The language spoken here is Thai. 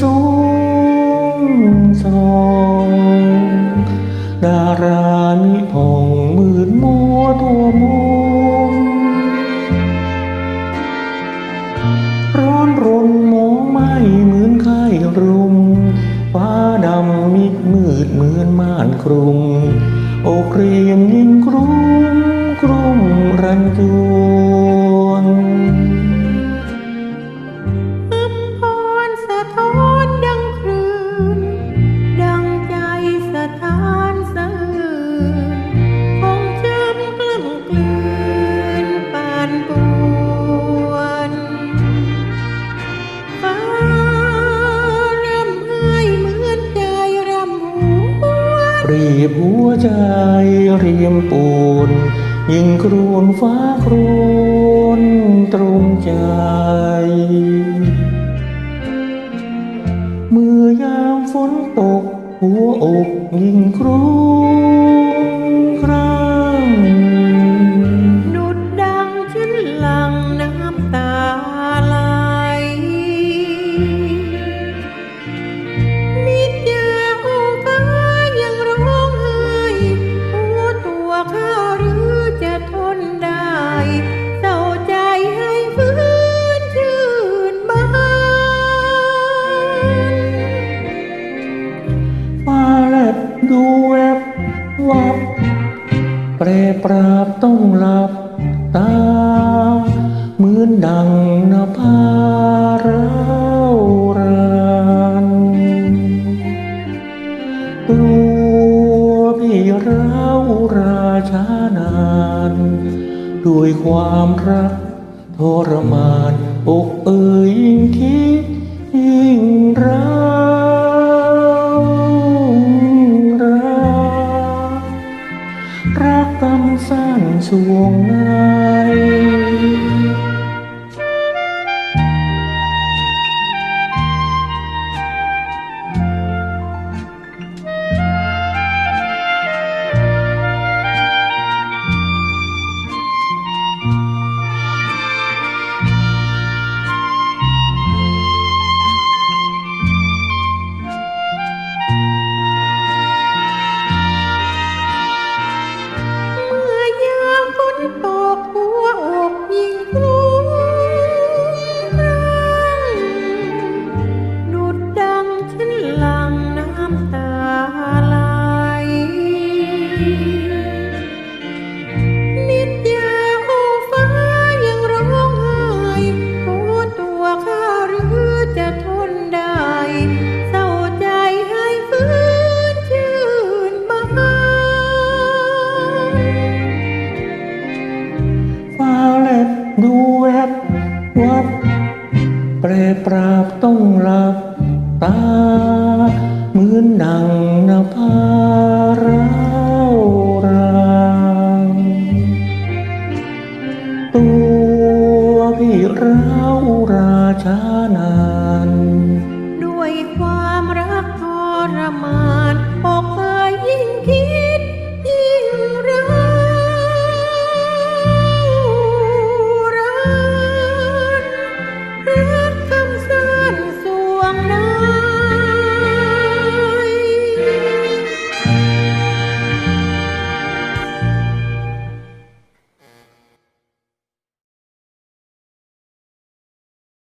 สูงส่องดารามิผ่องมืดมัวตัวมุมร้อนรนมองไม่เหมือนไข้รุมฟ้าดำมิดมืดเหมือนม่านคลุมอกเรียมยิ่งกรุมกรุมรันจ รีบหัวใจเรียมปูน ยิงครูนฟ้าครูนตรงใจเมื่อยามฝนตกหัวอกยิงครูน รปราบต้องหลับตา เหมือนดังนภาราวรานตัวพี่ราราชานาน ด้วยความรักทรมานอกเอ่ยยิ่งคิดยิ่งรัก สั้นสวงงาม ดูแวบวับเปรปราบต้องหลับตา เหมือนดังนภาราวรางตัวพี่ราวราชานา